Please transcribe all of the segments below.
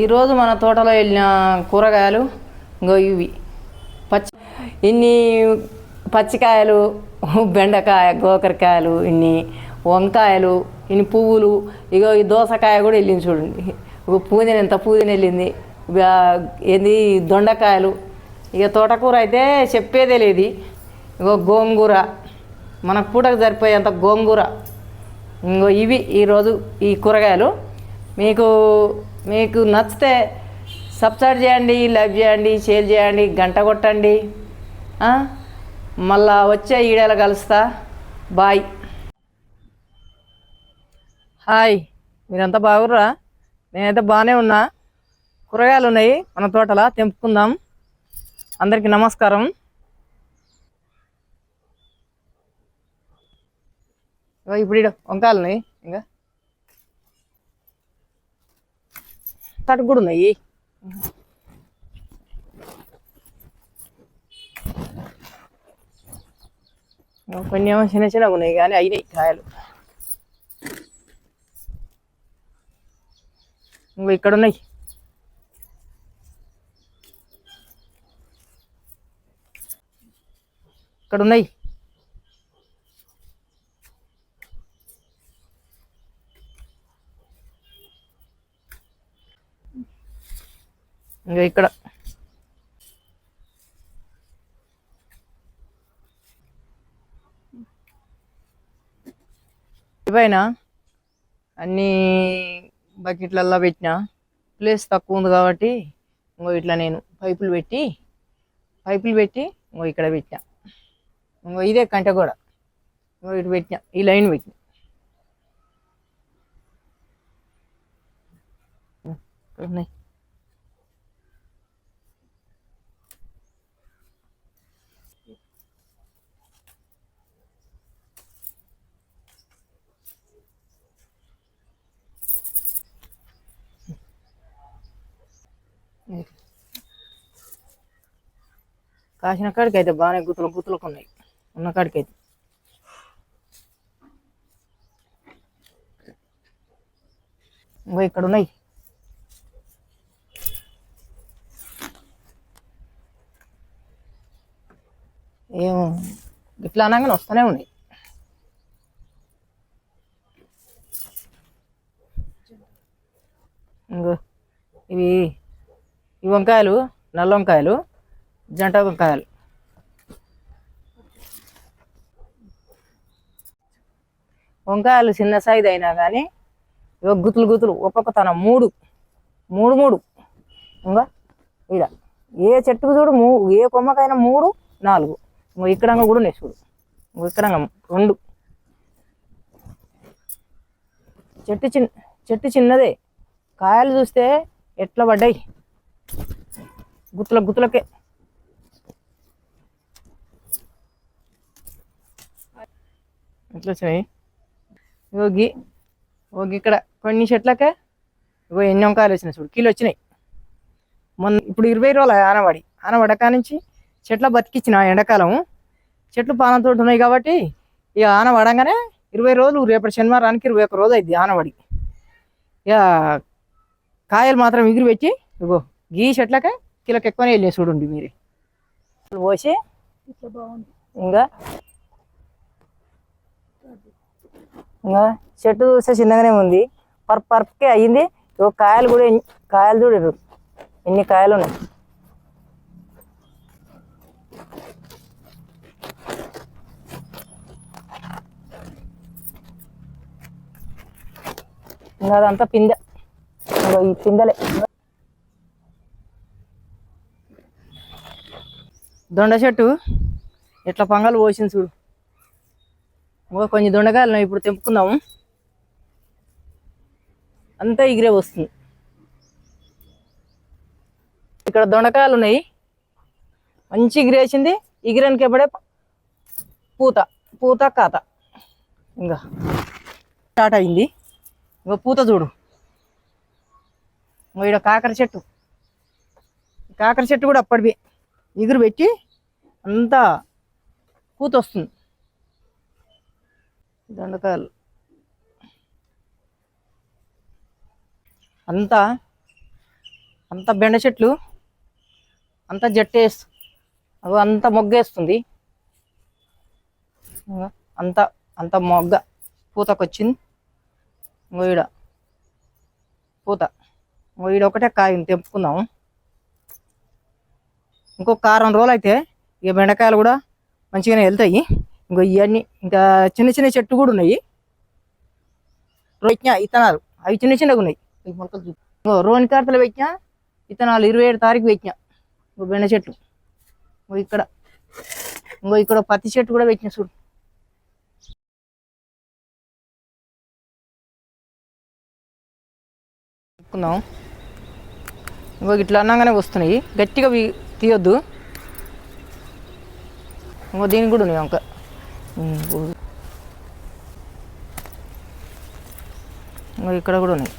ఈరోజు మన తోటలో వెళ్ళిన కూరగాయలు ఇంకో ఇవి. పచ్చి ఇన్ని పచ్చికాయలు బెండకాయ గోకరకాయలు ఇన్ని వంకాయలు ఇన్ని పువ్వులు ఇగో ఈ దోసకాయ కూడా వెళ్ళింది చూడండి. ఇక పూదిన ఎంత పూదిన వెళ్ళింది. ఏంది దొండకాయలు. ఇక తోటకూర అయితే చెప్పేదే లేదు. ఇగో గోంగూర. మనకు పూటకు సరిపోయేంత గోంగూర. ఇంకో ఇవి ఈరోజు ఈ కూరగాయలు. మీకు మీకు నచ్చితే సబ్స్క్రైబ్ చేయండి లైక్ చేయండి షేర్ చేయండి గంట కొట్టండి. మళ్ళా వచ్చే ఈడేలా కలుస్తా. బాయ్. హాయ్. మీరంతా బాగుర్రా? నేనైతే బాగానే ఉన్నా. కూరగాయలు ఉన్నాయి మన తోటలో తెంపుకుందాం. అందరికీ నమస్కారం. ఇప్పుడు ఈడ వంకాయలు ఉన్నాయి. ఇంకా? తటు కూడా ఉన్నాయి ఇగో కొన్ని ఏమో చిన్న చిన్నగా ఉన్నాయి కానీ అయినాయి కాయలు ఇంకో ఇక్కడ ఉన్నాయి ఇక్కడ ఉన్నాయి ఇంకా ఇక్కడ. పైన అన్ని బకెట్లల్లో పెట్టిన. ప్లేస్ తక్కువ ఉంది కాబట్టి ఇంకో ఇట్లా నేను పైపులు పెట్టి పైపులు పెట్టి ఇంకో ఇక్కడ పెట్టిన. ఇంకో ఇదే కంట కూడా ఇంకో ఇటు పెట్టిన ఈ లైన్ పెట్టిన. ఉన్నాయి. కాసిన కాడికి అయితే బాగానే గుతులు గుతులకు ఉన్నాయి. ఉన్న కాడికి అయితే ఇంకో ఇక్కడ ఉన్నాయి. ఏం ఇట్లా అనగానే వస్తూనే ఉన్నాయి. ఇంకో ఇవి ఈ వంకాయలు నల్ల వంకాయలు. జంట వంకాయలు వంకాయలు చిన్న సైజ్ అయినా కానీ ఇవ గుతులు గుతులు ఒక్కొక్క తన మూడు. మూడు మూడు. ఇంకా ఇడ ఏ చెట్టుకు చూడు మూ ఏ కొమ్మకైనా మూడు నాలుగు. ఇంకో ఇక్కడంగా కూడా ఉన్నాయి చూడు. ఇంకో ఇక్కడంగా రెండు. చెట్టు చిన్న చెట్టు చిన్నదే. కాయలు చూస్తే ఎట్లా పడ్డాయి? గుత్తుల గుత్తులకే. ఎట్లా వచ్చినాయి? ఇగోగి ఓగి ఇక్కడ కొన్ని చెట్లకే ఇగో ఎన్ని వంకాయలు వచ్చినాయి చూడు. కిలో వచ్చినాయి. మొన్న ఇప్పుడు ఇరవై రోజులు ఆనవాడి. ఆనవాడ నుంచి చెట్ల బతికిచ్చిన ఎండాకాలం. చెట్లు పానంతో ఉన్నాయి కాబట్టి ఇక ఆన పడంగానే ఇరవై రోజులు రేపటి శనివారానికి ఇరవై ఒక్క రోజు అయింది ఆనవాడి. ఇక కాయలు మాత్రం ఎగిరి పెట్టి ఇగో గీ చెట్లకే కిలోకి ఎక్కువనే వెళ్ళినాయి చూడండి మీరే. పోసి ఇంకా ఇంకా చెట్టు చూస్తే చిన్నగానే ఉంది. పర్ప్ పర్ప్కే అయ్యింది. ఇక కాయలు కూడా కాయలు చూడరు ఎన్ని కాయలు ఉన్నాయి. ఇంకా అదంతా పిందె. ఇంకా ఈ పిందెలే. దొండ చెట్టు ఎట్లా పంగలు పోసింది చూడు. ఇంకా కొన్ని దొండకాయలు ఇప్పుడు తెంపుకుందాము అంతా ఎగిరే వస్తుంది ఇక్కడ దొండకాయలు ఉన్నాయి. మంచి ఎగిరేసింది ఎగిరానికి ఎప్పుడే పూత పూత కాత. ఇంకా స్టార్ట్ అయింది. ఇంకా పూత చూడు. ఇంకా ఇక్కడ కాకర చెట్టు. కాకర చెట్టు కూడా అప్పటివి ఎగురు పెట్టి అంతా పూత వస్తుంది. దొండకాయలు. అంతా అంత బెండ చెట్లు అంత జట్టేస్తు అవి అంత మొగ్గేస్తుంది. అంత అంత మొగ్గ పూతకొచ్చింది. ఇంకో ఈడ పూత. ఇంకో ఈడ ఒకటే కాయని తెంపుకుందాము. ఇంకో కారం రోజులు అయితే ఇక బెండకాయలు కూడా మంచిగానే వెళ్తాయి. ఇంకో ఇవన్నీ ఇంకా చిన్న చిన్న చెట్టు కూడా ఉన్నాయి. పెట్టిన ఇత్తనాలు. అవి చిన్న చిన్నగా ఉన్నాయి. ఇంకో రోని కార్తలు పెట్టిన ఇత్తనాలు ఇరవై ఏడు తారీఖు పెట్టిన. ఇంకో బెండ చెట్లు ఇంకో ఇక్కడ. ఇంకో ఇక్కడ పత్తి చెట్టు కూడా పెట్టిన చూడు. చెప్పుకుందాం. ఇంకో ఇట్లా అన్నాగానే వస్తున్నాయి. గట్టిగా తీయొద్దు. ఇంకో దీనికి కూడా ఉన్నాయి ఇంకా ఇక్కడ కూడా ఉన్నాయి.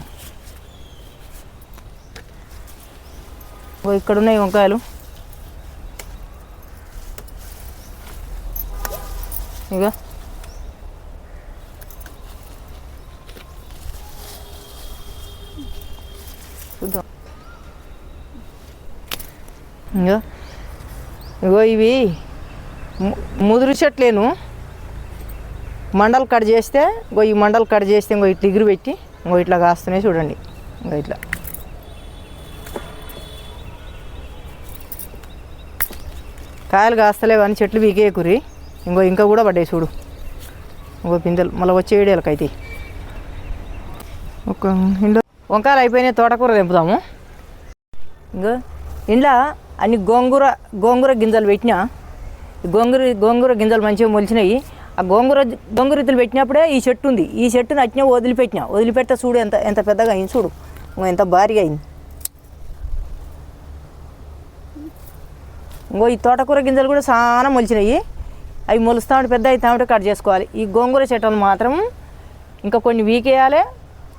ఇక్కడ ఉన్నాయి వంకాయలు. ఇక చూద్దాం. ఇంకా ఇగో ఇవి ము- ముదురు చెట్లేను. మండలు కట్ చేస్తే ఇంకో ఈ మండలు కట్ చేస్తే ఇంకో ఇట్లా ఇగురు పెట్టి ఇంకో ఇట్లా కాస్తున్నాయి చూడండి. ఇంకో ఇట్లా. కాయలు కాస్తలేవు అని చెట్లు పీకేకురి ఇంకో ఇంకా కూడా పడ్డాయి చూడు. ఇంకో పిందెలు మళ్ళీ వచ్చే వేడేళ్ళకైతే ఒక ఇంట్లో వంకాయలు అయిపోయినాయి తోటకూర తెంపుతాము ఇంకా ఇంట్లో అన్ని గోంగూర గోంగూర గింజలు పెట్టినా. గోంగూర గోంగూర గింజలు మంచిగా మొలిచినాయి. ఆ గోంగూర గోంగూర పెట్టినప్పుడే ఈ చెట్టు ఉంది. ఈ చెట్టుని అట్నే వదిలిపెట్టినా. వదిలిపెట్ట చూడు ఎంత ఎంత పెద్దగా అయింది చూడు. ఇంకో ఎంత భారీగా అయింది. ఇంకో ఈ తోటకూర గింజలు కూడా చాలా మొలిచినాయి. అవి మొలుస్తా ఉంటే పెద్ద అవుతా ఉంటే కట్ చేసుకోవాలి. ఈ గోంగూర చెట్టును మాత్రం ఇంకా కొన్ని వీకేయాలి.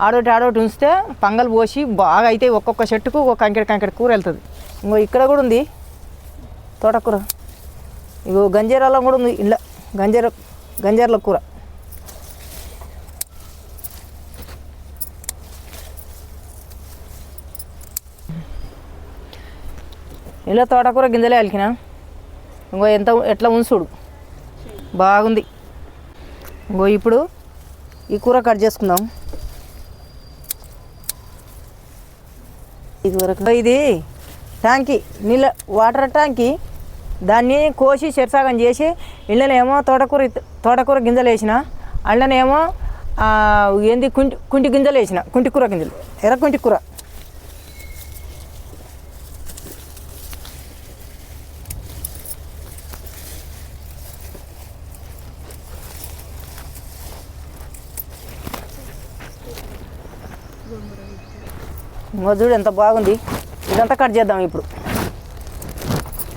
ఆడోటి ఆడోటి ఉంచితే పంగలు పోసి బాగా అయితే ఒక్కొక్క చెట్టుకు ఒక కంకెడ కంకెడ కూర వెళ్తుంది. ఇంకో ఇక్కడ కూడా ఉంది తోటకూర. ఇగో గంజీరాలో కూడా ఉంది. ఇలా గంజేర గంజర్ల కూర. ఇలా తోటకూర గింజలే అలికిన. ఇంకో ఎంత ఎట్లా ఉంచుడు? బాగుంది. ఇంకో ఇప్పుడు ఈ కూర కట్ చేసుకుందాం. ఇది వరకు ఇది ట్యాంకీ నీళ్ళ వాటర్ ట్యాంకీ దాన్ని కోసి చెరసాగం చేసి ఇళ్ళనేమో తోటకూర తోటకూర గింజలు వేసిన అళ్ళనేమో ఏంది కుంటి కుంటి గింజలు వేసిన కుంటి కూర గింజలు ఎర్ర కుంటి కూర. ఇంకో చూడు ఎంత బాగుంది. ఇదంతా కట్ చేద్దాం ఇప్పుడు.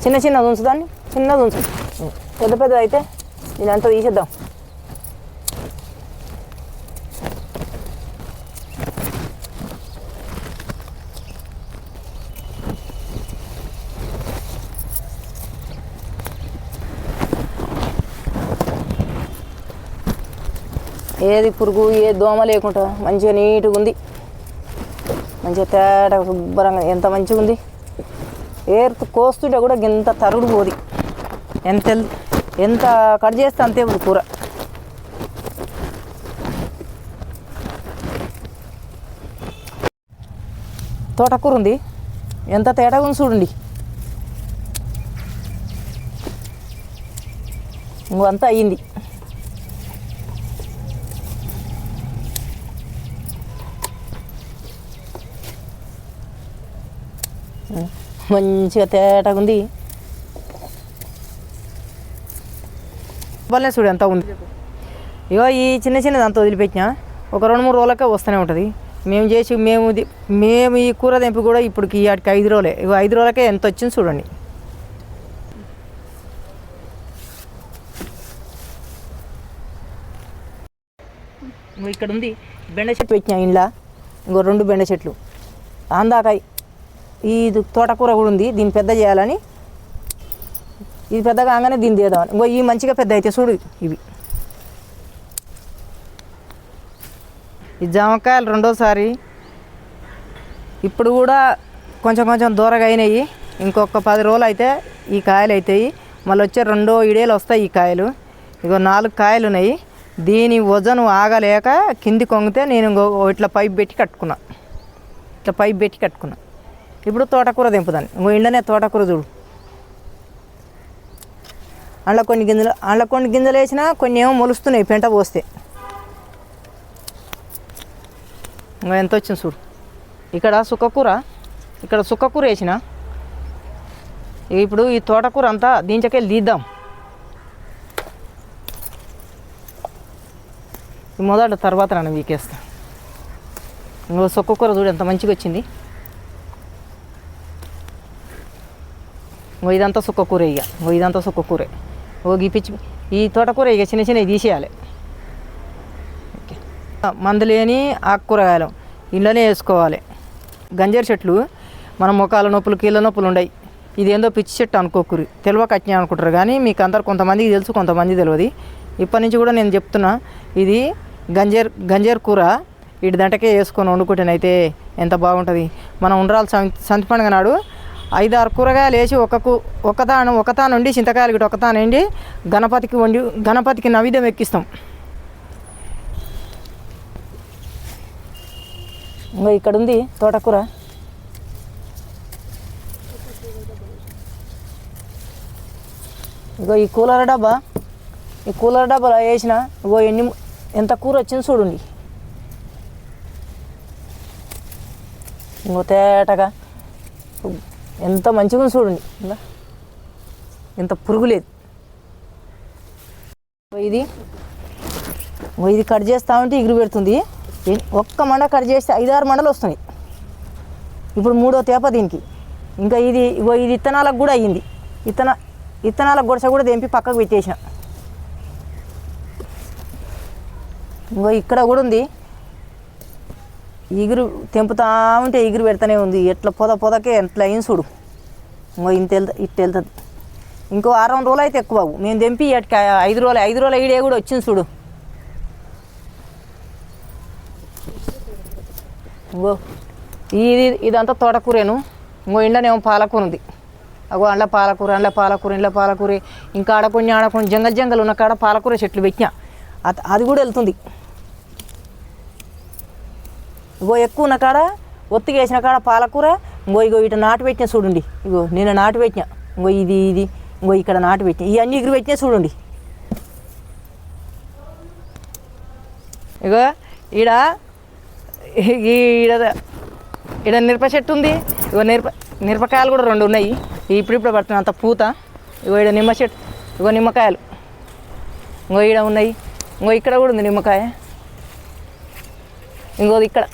చిన్న చిన్నది ఉంచు దాన్ని చిన్నది ఉంచు. పెద్ద పెద్ద అయితే ఇదంతా తీసేద్దాం ఏది పురుగు ఏ దోమ లేకుండా మంచిగా నీట్గా ఉంది మంచిగా తేట శుభ్రంగా ఎంత మంచిగా ఉంది ఏర్తు కోస్తుంటే కూడా ఇంత తరుడు పోది ఎంత ఎంత కట్ చేస్తే అంతే ఉంది కూర. తోటకూర ఉంది. ఎంత తేటగా ఉంది చూడండి. ఇంకో అంతా అయ్యింది. మంచిగా తేటగా ఉంది. వల్లనే చూడు ఎంత ఉంది. ఇగో ఈ చిన్న చిన్నది అంత వదిలిపెట్టినా. ఒక రెండు మూడు రోజులకే వస్తూనే ఉంటుంది. మేము చేసి మేము మేము ఈ కూర తెంపి కూడా ఇప్పటికి వాటికి ఐదు రోజులే. ఇగో ఐదు రోజులకే ఎంత వచ్చింది చూడండి. ఇక్కడ ఉంది బెండ చెట్టు పెట్టినా ఇంట్లో ఇంకో రెండు బెండ చెట్లు. అందాక ఈ తోటకూర కూడా ఉంది. దీన్ని పెద్ద చేయాలని ఇది పెద్ద కాగానే దీన్ని తీద్దామని ఇంకో ఈ మంచిగా పెద్ద అయితే చూడు ఇవి. ఈ జామకాయలు రెండోసారి. ఇప్పుడు కూడా కొంచెం కొంచెం దూరగా అయినాయి. ఇంకొక పది రోజులు అయితే ఈ కాయలు అవుతాయి మళ్ళీ వచ్చే రెండో ఇడేలు వస్తాయి ఈ కాయలు. ఇగో నాలుగు కాయలు ఉన్నాయి. దీని వజను ఆగలేక కింది కొంగితే నేను ఇంకో ఇట్లా పైప్ పెట్టి కట్టుకున్నా. ఇట్లా పైప్ పెట్టి కట్టుకున్నా. ఇప్పుడు తోటకూర దింపుదాన్ని ఇంకో ఇండనే తోటకూర చూడు. అందులో కొన్ని గింజలు అందులో కొన్ని గింజలు వేసినా కొన్ని ఏమో మొలుస్తున్నాయి పెంట పోస్తే. ఇంకా ఎంత వచ్చింది చూడు. ఇక్కడ సుక్కకూర ఇక్కడ సుక్కకూర వేసిన. ఇప్పుడు ఈ తోటకూర అంతా దీంచకెళ్ళి తీద్దాం ఈ మొదట తర్వాత నన్ను వీకేస్తా. ఇంకో సుక్కకూర చూడు ఎంత మంచిగా వచ్చింది. ఇంకో ఇదంతా సుక్కకూర ఇక. ఇంకో ఇదంతా సుక్కకూరే. ఓ ఈ పిచ్చి ఈ తోటకూర ఇక చిన్న చిన్నవి తీసేయాలి ఓకే. మందు లేని ఆకుకూరగాయలు ఇంట్లోనే వేసుకోవాలి గంజర చెట్లు మన ముఖాల నొప్పులు కీళ్ళ నొప్పులు ఉండయి ఇదేందో పిచ్చి చెట్టు అనుకోకూరి తెలివ కట్టిన అనుకుంటారు కానీ మీకు అందరు కొంతమందికి తెలుసు కొంతమంది తెలియదు ఇప్పటి నుంచి కూడా నేను చెప్తున్నా ఇది గంజర్ గంజర్ కూర ఇటు దంటకే వేసుకొని వండుకుంటేనైతే ఎంత బాగుంటుంది మనం ఉండ్రాలు సంతి సంతి పండుగ నాడు ఐదు ఆరు కూరగాయలు వేసి ఒక్కకు ఒకతాను ఒకతాను వండి చింతకాయలు గిట్ట ఒకతాను వండి గణపతికి వండి గణపతికి నైవేద్యం ఎక్కిస్తాం. ఇంకా ఇక్కడ ఉంది తోటకూర. ఇగో ఈ కూలర్ డబ్బా ఈ కూలర్ డబ్బాలో వేసిన ఇగో ఎన్ని ఎంత కూర వచ్చింది చూడండి. ఇంకో తేటగా ఎంత మంచిగా చూడండి. ఇలా ఎంత పురుగు లేదు. ఇది. ఇది కట్ చేస్తా ఉంటే ఇగురు పెడుతుంది. ఒక్క మండ కట్ చేస్తే ఐదారు మండలు వస్తున్నాయి. ఇప్పుడు మూడో తేప దీనికి. ఇంకా ఇది ఇగో ఇది ఇత్తనాలకు కూడా అయ్యింది. ఇత్తన ఇత్తనాల గొడస కూడా తెంపి పక్కకు పెట్టేసిన. ఇంకో ఇక్కడ కూడా ఉంది. ఎగురు తెంపుతా ఉంటే ఎగురు పెడతానే ఉంది. ఎట్లా పొద పొదకే ఎట్లా అయింది చూడు. ఇంకో ఇంత వెళ్తా ఇట్ట వెళ్తుంది. ఇంకో వారం రోజులు అయితే ఎక్కువ అవ్వు. మేము తెంపి ఇటుక ఐదు రోజులు ఐదు రోజులు ఈడే కూడా వచ్చింది చూడు. ఇంకో ఇది ఇదంతా తోటకూరేను. ఇంకో ఇండనేమో పాలకూర ఉంది అగో అండ్ల పాలకూర అండ్ల పాలకూర ఇండ్ల పాలకూర. ఇంకా ఆడ కొన్ని ఆడ కొన్ని జంగల్ జంగల్ ఉన్న కాడ పాలకూర చెట్లు పెట్టినా. అది కూడా వెళ్తుంది. ఇగో ఎక్కువ ఉన్న కాడ ఒత్తిగా వేసిన కాడ పాలకూర ఇంకో ఇగో ఇటు నాటు పెట్టిన చూడండి. ఇగో నేను నాటు పెట్టిన ఇంకో ఇది ఇది ఇంకో ఇక్కడ నాటు పెట్టిన. ఇవన్నీ ఎగురు పెట్టినా చూడండి. ఇగో ఈడ ఈడ ఈడ మిరప చెట్టు ఉంది. ఇగో మిరప మిరపకాయలు కూడా రెండు ఉన్నాయి. ఇప్పుడిప్పుడు పడుతుంది అంత పూత. ఇగో ఈడ నిమ్మ చెట్టు ఇగో నిమ్మకాయలు. ఇంకో ఈడ ఉన్నాయి. ఇంకో ఇక్కడ కూడా ఉంది నిమ్మకాయ. ఇంకోది ఇక్కడ.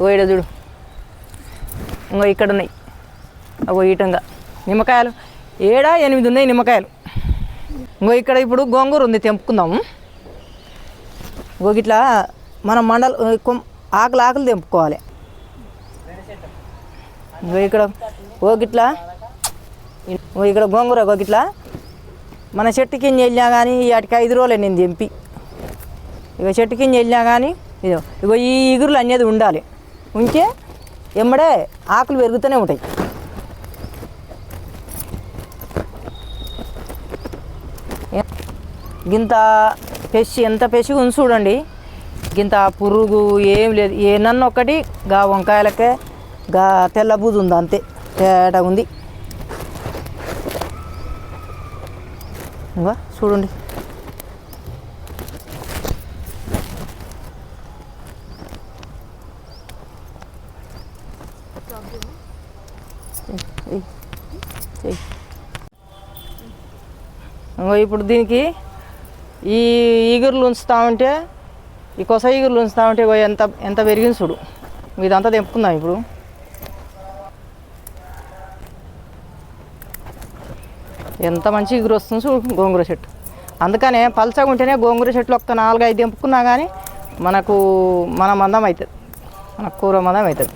ఓ ఇడ చూడు. ఇంకో ఇక్కడ ఉన్నాయి. అగో ఈటంగా నిమ్మకాయలు. ఏడా ఎనిమిది ఉన్నాయి నిమ్మకాయలు. ఇంకో ఇక్కడ ఇప్పుడు గోంగూర ఉంది తెంపుకుందాము ఇంకో ఇట్లా మన మండల ఆకులు ఆకులు తెంపుకోవాలి. ఇంకో ఇక్కడ ఓ గిట్లా ఓ ఇక్కడ గోంగూర ఓ గిట్లా. మన చెట్టు కింద వెళ్ళినా కానీ వాటికి ఐదు రోజులే నేను తెంపి. ఇక చెట్టు కింద వెళ్ళినా కానీ ఇదో ఇగో ఈ ఇగురులు అనేది ఉండాలి. ఉంటే ఎమ్మడే ఆకులు పెరుగుతూనే ఉంటాయి. గింత పెసి ఎంత పెసి ఉంది చూడండి. గింత పురుగు ఏం లేదు. ఏ నన్ను గా వంకాయలకే గా తెల్లబూజు ఉంది అంతే. తేడా ఉంది. ఇంకా చూడండి. ఇప్పుడు దీనికి ఈ ఈగురులు ఉంచుతా ఉంటే ఈ కొస ఈగురులు ఉంచుతా ఉంటే ఎంత ఎంత పెరిగింది చూడు. ఇదంతా తెంపుకుందాం ఇప్పుడు. ఎంత మంచి ఇగురు వస్తుంది చూడు గోంగూర చెట్టు. అందుకనే పల్చగా ఉంటేనే గోంగూర చెట్లు ఒక్క నాలుగైదు తెంపుకున్నా కానీ మనకు మన మందం అవుతుంది మన కూర మందం అవుతుంది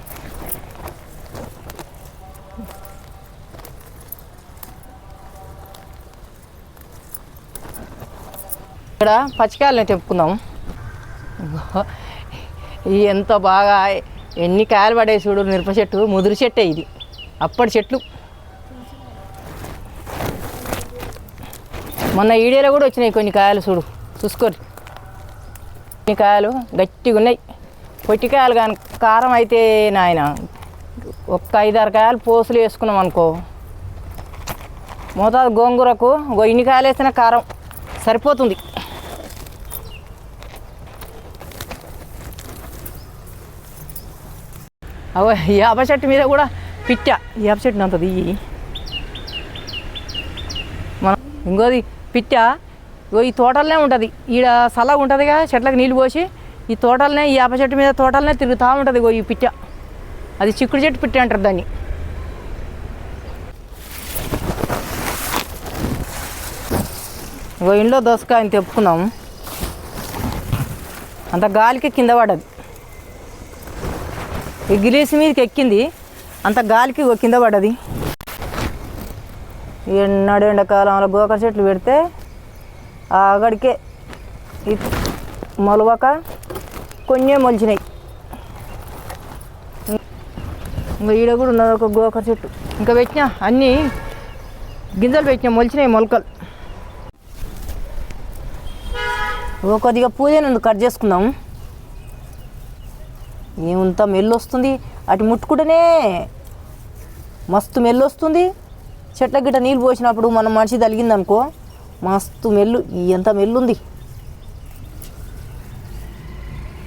ఇక్కడ పచ్చికాయలని తెప్పుకుందాం ఇవి ఎంత బాగా ఎన్ని కాయలు పడే చూడు మిరప చెట్టు ముదురు చెట్టే ఇది. అప్పటి చెట్లు. మొన్న ఈడేలో కూడా వచ్చినాయి కొన్ని కాయలు చూడు చూసుకోరు కొన్ని కాయలు గట్టిగా ఉన్నాయి. పొట్టికాయలు కానీ కారం అయితే నాయన ఒక్క ఐదారు కాయలు పోసులు వేసుకున్నాం అనుకో. మోతాదు గోంగూరకు ఇన్ని కాయలు వేసిన కారం సరిపోతుంది. అవో యాప చెట్టు మీద కూడా పిట్ట. యాప చెట్టు అంత దిగి మనం ఇంకోది పిట్ట. ఇగో ఈ తోటలనే ఉంటుంది. ఈడ సల్లగా ఉంటుందిగా చెట్లకు నీళ్ళు పోసి ఈ తోటలనే ఈ యాప చెట్టు మీద తోటలనే తిరుగుతూ ఉంటుంది ఇగో ఈ పిట్ట. అది చిక్కుడు చెట్టు పిట్ట అంటారు దాన్ని. ఇంట్లో దోసకాయని తెప్పుకుందాం అంత గాలికి కింద పడదు. ఈ గిలీస్ మీదకి ఎక్కింది. అంత గాలికి కింద పడ్డది. ఎన్నడు ఎండాకాలంలో గోకర చెట్లు పెడితే ఆ గడికే మొలవక కొన్ని మొలిచినాయి. ఇంకా ఈడ కూడా ఉన్నది ఒక గోకర చెట్టు. ఇంకా పెట్టినా అన్నీ గింజలు పెట్టినా మొలిచినాయి మొలకలు. ఒక కొద్దిగా పూజను కట్ చేసుకుందాం ఏమంత మెల్లు వస్తుంది అటు ముట్టుకుంటేనే మస్తు మెల్లు వస్తుంది చెట్ల గిట్ట నీళ్ళు పోసినప్పుడు మనం మనిషి తలిగింది అనుకో మస్తు మెల్లు ఎంత మెల్లు ఉంది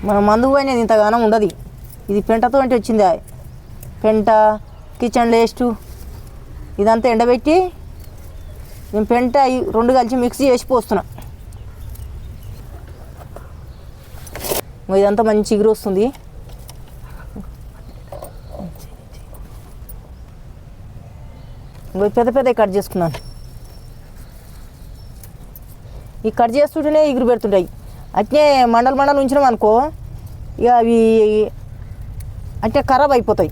మన మందు పోయినది ఇంతగానం ఉండదు. ఇది పెంటతో అంటే వచ్చింది? పెంట కిచెన్ వేస్ట్ ఇదంతా ఎండబెట్టి నేను పెంట రెండు కలిసి మిక్స్ చేసి పోస్తున్నా. ఇదంతా మంచి చిగురు వస్తుంది. పెద్ద పెద్ద కట్ చేసుకున్నాను. ఈ కట్ చేస్తుంటేనే ఎగురు పెడుతుంటాయి. అట్నే మండల మండలు ఉంచినాం అనుకో ఇక అవి అంటే ఖరాబ్ అయిపోతాయి.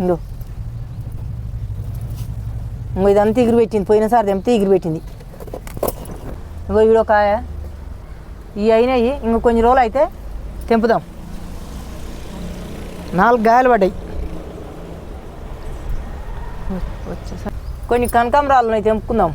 ఇంకో ఇంకో ఇదంతా ఎగురు పెట్టింది. పోయినసారి తెంపితే ఎగురు పెట్టింది. ఇంకో ఇవిడో కాయ. ఇవి అయినాయి. ఇంకో కొన్ని రోజులు అయితే తెంపుదాం. నాలుగు గాయాలు పడ్డాయి. వచ్చేసా కొన్ని కనకాంబరాలను తెంపుకుందాం